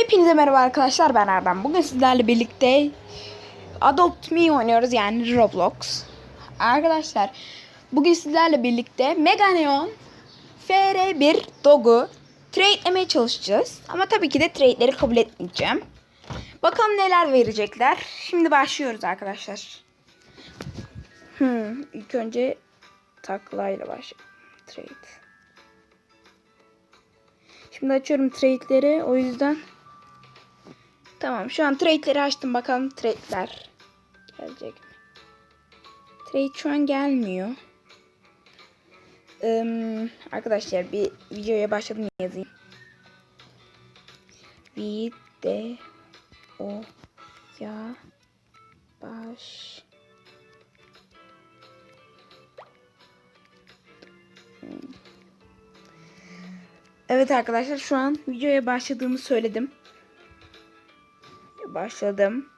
Hepinize merhaba arkadaşlar ben Erdem. Bugün sizlerle birlikte Adopt Me oynuyoruz yani Roblox. Arkadaşlar bugün sizlerle birlikte Mega Neon FR1 Dog'u trade'lemeye çalışacağız. Ama tabii ki de trade'leri kabul etmeyeceğim. Bakalım neler verecekler. Şimdi başlıyoruz arkadaşlar. Hmm, ilk önce taklayla başlayalım. Trade. Şimdi açıyorum trade'leri. O yüzden Tamam şu an trade'leri açtım. Bakalım trade'ler gelecek mi? Trade şu an gelmiyor. Ee, arkadaşlar bir videoya başladım yazayım. Video ya baş Evet arkadaşlar şu an videoya başladığımı söyledim. Başladım.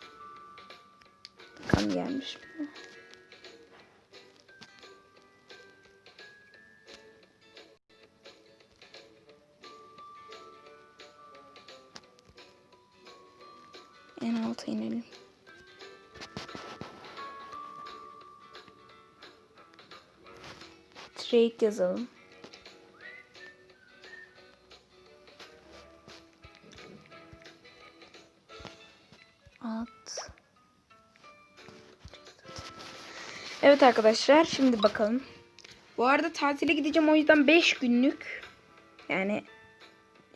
Bakalım gelmiş mi? En alta inelim. Trade yazalım. At. Evet arkadaşlar şimdi bakalım. Bu arada tatile gideceğim o yüzden 5 günlük yani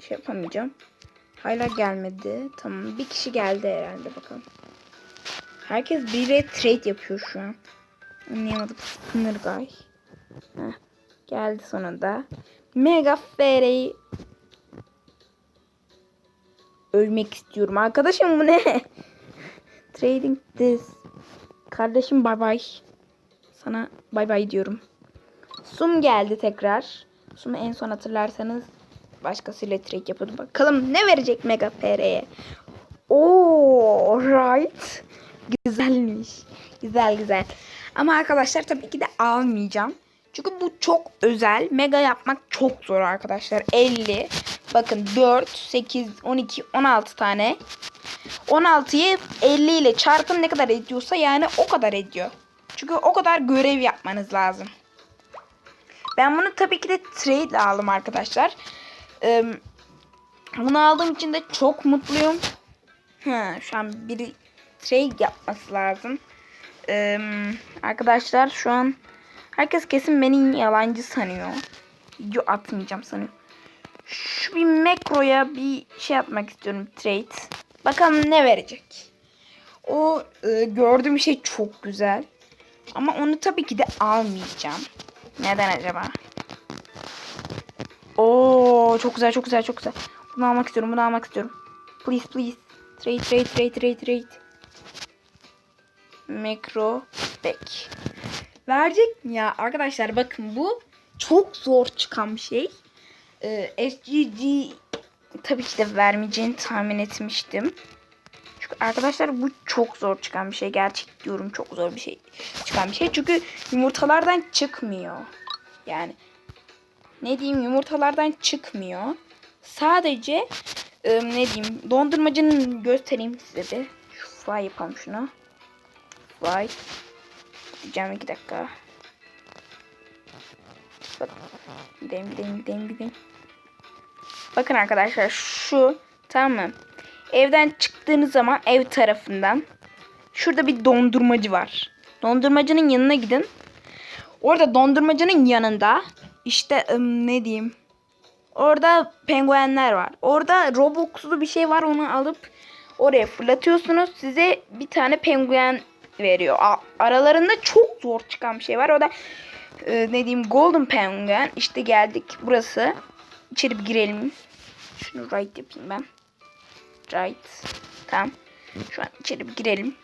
şey yapamayacağım. Hala gelmedi. Tamam bir kişi geldi herhalde bakalım. Herkes bire trade yapıyor şu an. Anlayamadım. Spinner guy. Heh, geldi sonunda. Mega Fairy ölmek istiyorum. Arkadaşım bu ne? Trading this. Kardeşim bay bay. Sana bay bay diyorum. Sum geldi tekrar. Sum'u en son hatırlarsanız başkasıyla trade yapıyordum. Bakalım ne verecek Mega PR'ye. Oo, right. Güzelmiş. Güzel güzel. Ama arkadaşlar tabii ki de almayacağım. Çünkü bu çok özel. Mega yapmak çok zor arkadaşlar. 50. Bakın 4, 8, 12, 16 tane. 16'yı 50 ile çarpın ne kadar ediyorsa yani o kadar ediyor. Çünkü o kadar görev yapmanız lazım. Ben bunu tabii ki de trade aldım arkadaşlar. Ee, bunu aldığım için de çok mutluyum. Ha, şu an biri trade yapması lazım. Ee, arkadaşlar şu an herkes kesin beni yalancı sanıyor. Video atmayacağım sanıyor. Şu bir Macro'ya bir şey yapmak istiyorum trade. Bakalım ne verecek. O e, gördüğüm şey çok güzel. Ama onu tabii ki de almayacağım. Neden acaba? Oo çok güzel çok güzel çok güzel. Bunu almak istiyorum bunu almak istiyorum. Please please. Trade trade trade trade trade. Macro back. Verecek mi ya? Arkadaşlar bakın bu çok zor çıkan bir şey. Ee, SGG tabii ki de vermeyeceğini tahmin etmiştim. Çünkü arkadaşlar bu çok zor çıkan bir şey. Gerçek diyorum çok zor bir şey çıkan bir şey. Çünkü yumurtalardan çıkmıyor. Yani ne diyeyim yumurtalardan çıkmıyor. Sadece e, ne diyeyim dondurmacının göstereyim size bir. Şu fly yapalım şunu. Fly. Gideceğim iki dakika. Bak. Gideyim gideyim gideyim gideyim. Bakın arkadaşlar şu tamam mı? Evden çıktığınız zaman ev tarafından şurada bir dondurmacı var. Dondurmacının yanına gidin. Orada dondurmacının yanında işte ne diyeyim? Orada penguenler var. Orada Robux'lu bir şey var onu alıp oraya fırlatıyorsunuz. Size bir tane penguen veriyor. Aralarında çok zor çıkan bir şey var. O da e, ne diyeyim Golden Penguin. İşte geldik burası. İçeri bir girelim. Şunu right yapayım ben. Right. Tamam. Şu an içeri bir girelim.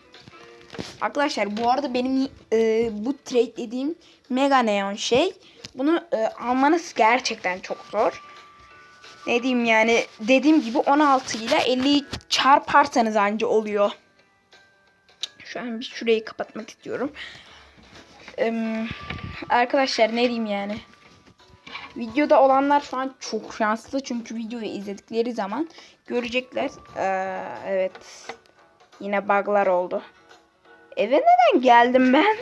Arkadaşlar bu arada benim e, bu trade dediğim Mega Neon şey. Bunu e, almanız gerçekten çok zor. Ne diyeyim yani dediğim gibi 16 ile 50'yi çarparsanız anca oluyor. Şu an bir şurayı kapatmak istiyorum. Ee, arkadaşlar ne diyeyim yani. Videoda olanlar şu an çok şanslı çünkü videoyu izledikleri zaman görecekler. Ee, evet. Yine bug'lar oldu. Eve neden geldim ben?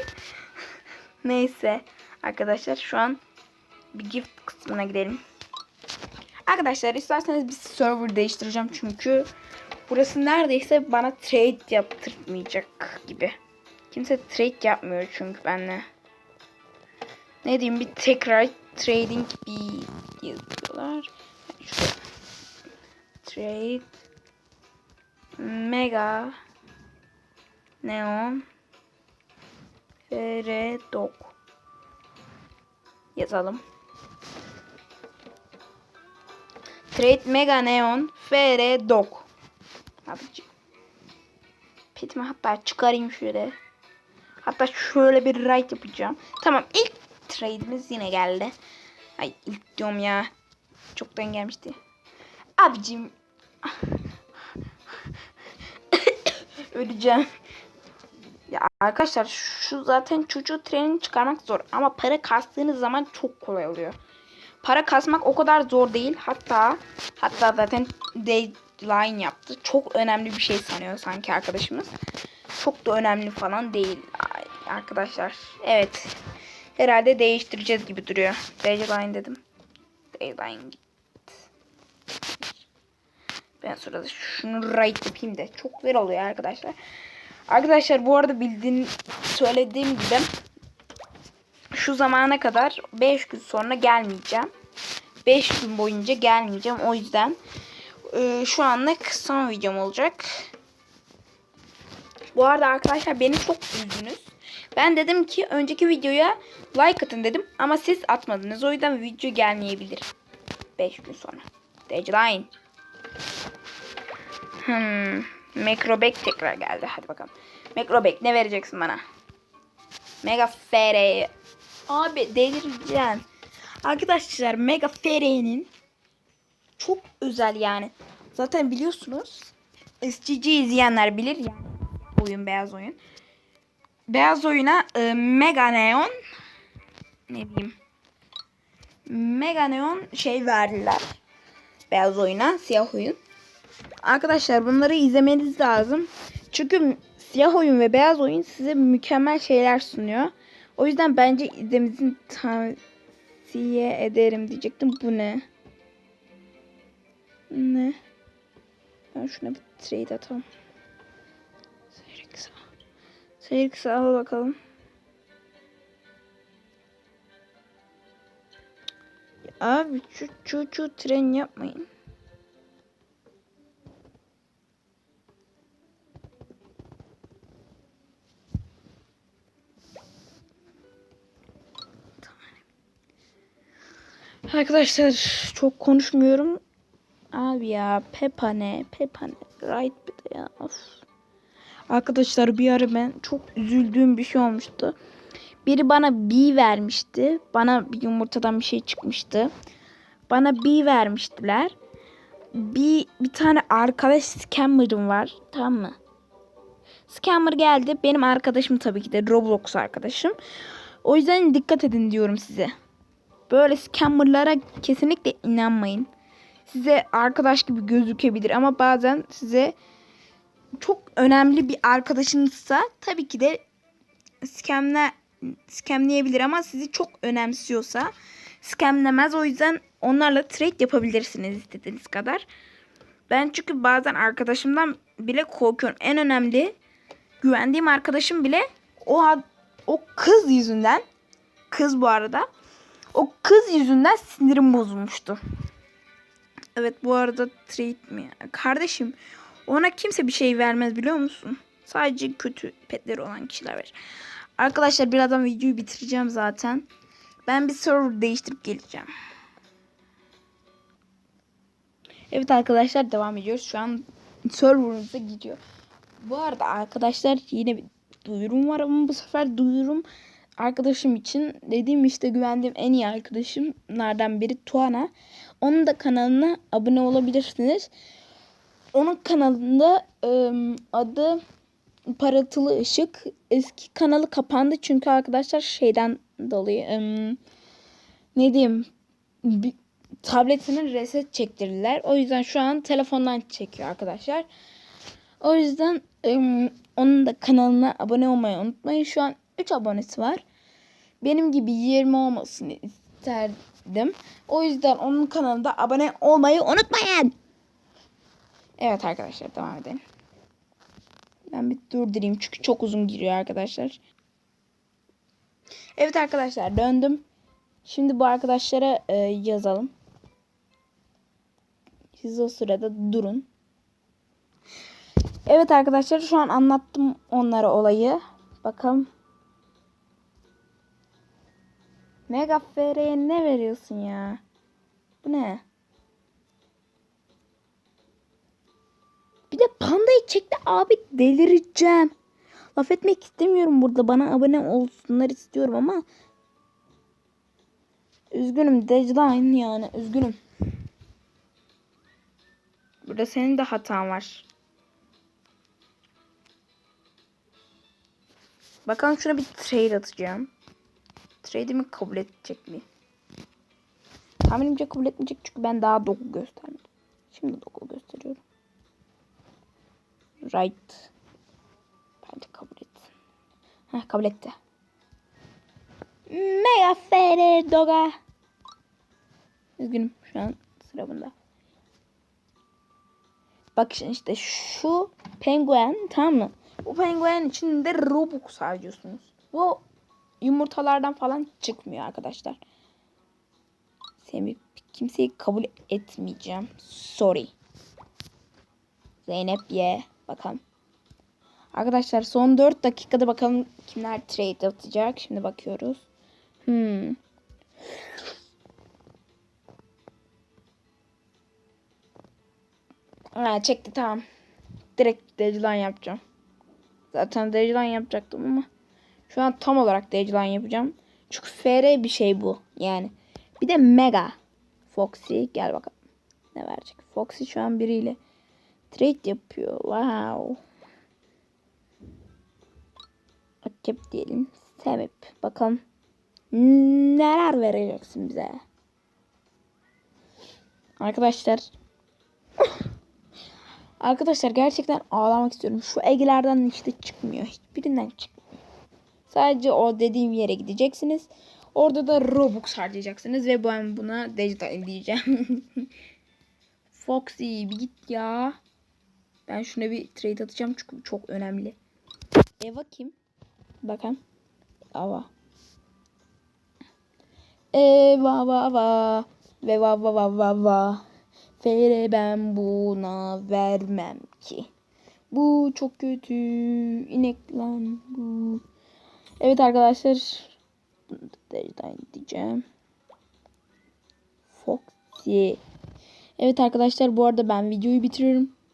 Neyse. Arkadaşlar şu an bir gift kısmına gidelim. Arkadaşlar isterseniz bir server değiştireceğim çünkü burası neredeyse bana trade yaptırmayacak gibi. Kimse trade yapmıyor çünkü benimle. Ne diyeyim bir tekrar trading bir yazıyorlar. Şurada. Trade Mega Neon FR Dog yazalım. Trade Mega Neon FR Dog. Abicim. Petimi hatta çıkarayım şöyle. Hatta şöyle bir right yapacağım. Tamam ilk trade'imiz yine geldi. Ay ilk diyorum ya. Çoktan gelmişti. Abicim. Öleceğim. Ya arkadaşlar şu zaten çocuğu trenini çıkarmak zor. Ama para kastığınız zaman çok kolay oluyor. Para kasmak o kadar zor değil. Hatta hatta zaten deadline yaptı. Çok önemli bir şey sanıyor sanki arkadaşımız. Çok da önemli falan değil Ay, arkadaşlar. Evet. Herhalde değiştireceğiz gibi duruyor. Deadline dedim. Deadline git. Ben sırada şunu right yapayım da. Çok güzel oluyor arkadaşlar. Arkadaşlar bu arada bildiğin söylediğim gibi şu zamana kadar 5 gün sonra gelmeyeceğim. 5 gün boyunca gelmeyeceğim. O yüzden e, şu anlık son videom olacak. Bu arada arkadaşlar beni çok üzdünüz. Ben dedim ki önceki videoya like atın dedim ama siz atmadınız. O yüzden video gelmeyebilir. 5 gün sonra. Deadline. Hmm. Macrobek tekrar geldi. Hadi bakalım. Macrobek ne vereceksin bana? Mega FR. Abi delireceğim. Arkadaşlar Mega FR'nin çok özel yani. Zaten biliyorsunuz. SCG izleyenler bilir yani. Oyun beyaz oyun. Beyaz oyuna e, Mega Neon ne diyeyim Mega Neon şey verdiler. Beyaz oyuna siyah oyun. Arkadaşlar bunları izlemeniz lazım. Çünkü siyah oyun ve beyaz oyun size mükemmel şeyler sunuyor. O yüzden bence izlemenizi tavsiye ederim diyecektim. Bu ne? Ne? Ben şuna bir trade atalım. Kısa. Seyir kısa al bakalım. Abi şu çocuğu tren yapmayın. Arkadaşlar çok konuşmuyorum. Abi ya Peppa ne? Peppa ne? Right bir de ya. Of. Arkadaşlar bir ara ben çok üzüldüğüm bir şey olmuştu. Biri bana B vermişti. Bana bir yumurtadan bir şey çıkmıştı. Bana B vermiştiler. Bir, bir tane arkadaş scammer'ım var. Tamam mı? Scammer geldi. Benim arkadaşım tabii ki de Roblox arkadaşım. O yüzden dikkat edin diyorum size. Böyle scammerlara kesinlikle inanmayın. Size arkadaş gibi gözükebilir ama bazen size çok önemli bir arkadaşınızsa tabii ki de scamle scamleyebilir ama sizi çok önemsiyorsa scamlemez. O yüzden onlarla trade yapabilirsiniz istediğiniz kadar. Ben çünkü bazen arkadaşımdan bile korkuyorum. En önemli güvendiğim arkadaşım bile o o kız yüzünden kız bu arada o kız yüzünden sinirim bozulmuştu. Evet bu arada trade mi? Kardeşim ona kimse bir şey vermez biliyor musun? Sadece kötü petleri olan kişiler verir. Arkadaşlar birazdan videoyu bitireceğim zaten. Ben bir server değiştirip geleceğim. Evet arkadaşlar devam ediyoruz. Şu an serverımıza gidiyor. Bu arada arkadaşlar yine bir duyurum var ama bu sefer duyurum arkadaşım için dediğim işte güvendiğim en iyi arkadaşımlardan biri Tuana. Onun da kanalına abone olabilirsiniz. Onun kanalında ıı, adı Parıltılı Işık. Eski kanalı kapandı çünkü arkadaşlar şeyden dolayı ıı, ne diyeyim bir, tabletinin reset çektirdiler. O yüzden şu an telefondan çekiyor arkadaşlar. O yüzden ım, onun da kanalına abone olmayı unutmayın. Şu an 3 abonesi var. Benim gibi 20 olmasını isterdim. O yüzden onun kanalında abone olmayı unutmayın. Evet arkadaşlar devam edelim. Ben bir durdurayım çünkü çok uzun giriyor arkadaşlar. Evet arkadaşlar döndüm. Şimdi bu arkadaşlara e, yazalım. Siz o sırada durun. Evet arkadaşlar şu an anlattım onlara olayı. Bakalım. Mega ne veriyorsun ya? Bu ne? De pandayı çekti abi delireceğim. Laf etmek istemiyorum burada. Bana abone olsunlar istiyorum ama üzgünüm deadline yani üzgünüm. Burada senin de hatan var. Bakalım şuna bir trade atacağım. Trade'imi kabul edecek mi? Tahminimce kabul etmeyecek çünkü ben daha doku göstermedim. Şimdi doku gösteriyorum. Right. Bence kabul etsin. Heh, kabul etti. Mega fere doga. Üzgünüm şu an sıra bunda. Bak işte şu penguen tamam mı? Bu penguen içinde Robux harcıyorsunuz. Bu yumurtalardan falan çıkmıyor arkadaşlar. Seni kimseyi kabul etmeyeceğim. Sorry. Zeynep ye. Bakalım. Arkadaşlar son 4 dakikada bakalım kimler trade atacak. Şimdi bakıyoruz. Hmm. Ha, çekti tamam. Direkt deadline yapacağım. Zaten deadline yapacaktım ama şu an tam olarak deadline yapacağım. Çünkü FR bir şey bu. Yani. Bir de Mega. Foxy gel bakalım. Ne verecek? Foxy şu an biriyle trade yapıyor. Wow. Acep diyelim. Sebep. Bakalım. Neler vereceksin bize? Arkadaşlar. Arkadaşlar gerçekten ağlamak istiyorum. Şu Ege'lerden işte çıkmıyor. Hiçbirinden çıkmıyor. Sadece o dediğim yere gideceksiniz. Orada da Robux harcayacaksınız ve ben buna dijital diyeceğim. Foxy bir git ya. Ben şuna bir trade atacağım çünkü çok önemli. Eva kim? Bakın. Ava. Eva va va. Ve va va va va va. Fere ben buna vermem ki. Bu çok kötü. İnek lan bu. Evet arkadaşlar. Dereceden diyeceğim. Foxy. Evet arkadaşlar bu arada ben videoyu bitiriyorum.